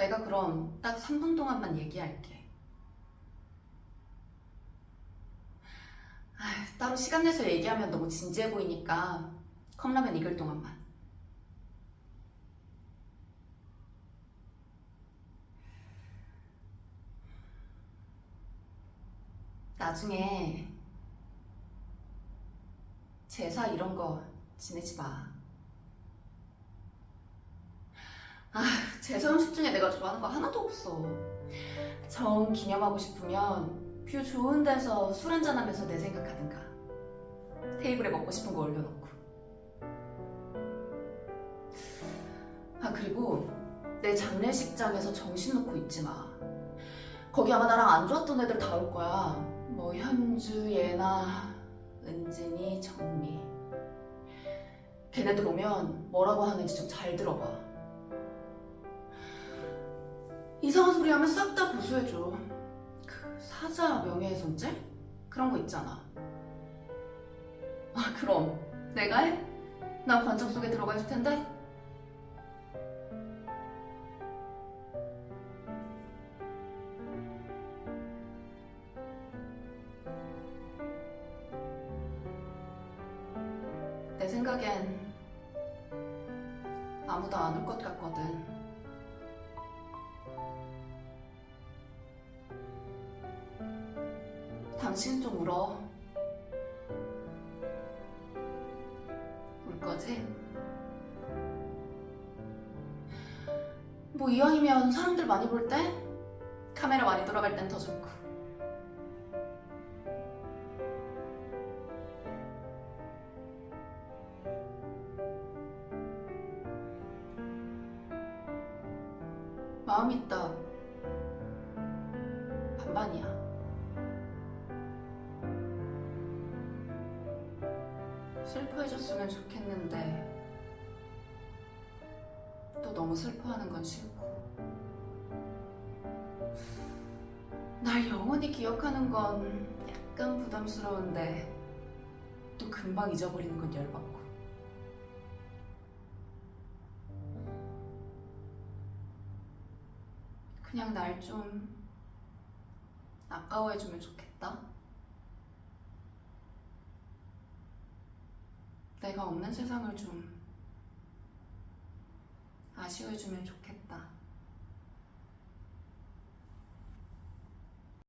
내가 그럼 딱 3분 동안만 얘기할게. 아, 따로 시간 내서 얘기하면 너무 진지해 보이니까 컵라면 익을 동안만. 나중에 제사 이런 거 지내지 마. 아, 제사 음식 중에 내가 좋아하는 거 하나도 없어. 정 기념하고 싶으면 뷰 좋은 데서 술 한잔 하면서 내 생각하든가. 테이블에 먹고 싶은 거 올려놓고. 아, 그리고 내 장례식장에서 정신 놓고 있지 마. 거기 아마 나랑 안 좋았던 애들 다 올 거야. 뭐 현주, 예나, 은진이, 정미. 걔네들 오면 뭐라고 하는지 좀 잘 들어봐. 이상한 소리 하면 싹 다 보수해줘. 그 사자 명예훼손죄? 그런 거 있잖아. 아 그럼 내가 해? 난 관점 속에 들어가 있을 텐데. 내 생각엔 아무도 안 올 것 같거든. 당신 좀 울어. 울 거지? 뭐 이왕이면 사람들 많이 볼 때? 카메라 많이 돌아갈 땐 더 좋고. 마음 있다. 반반이야. 슬퍼해줬으면 좋겠는데 또 너무 슬퍼하는 건 싫고 날 영원히 기억하는 건 약간 부담스러운데 또 금방 잊어버리는 건 열받고 그냥 날 좀 아까워해주면 좋겠다. 내가 없는 세상을 좀 아쉬워해주면 좋겠다.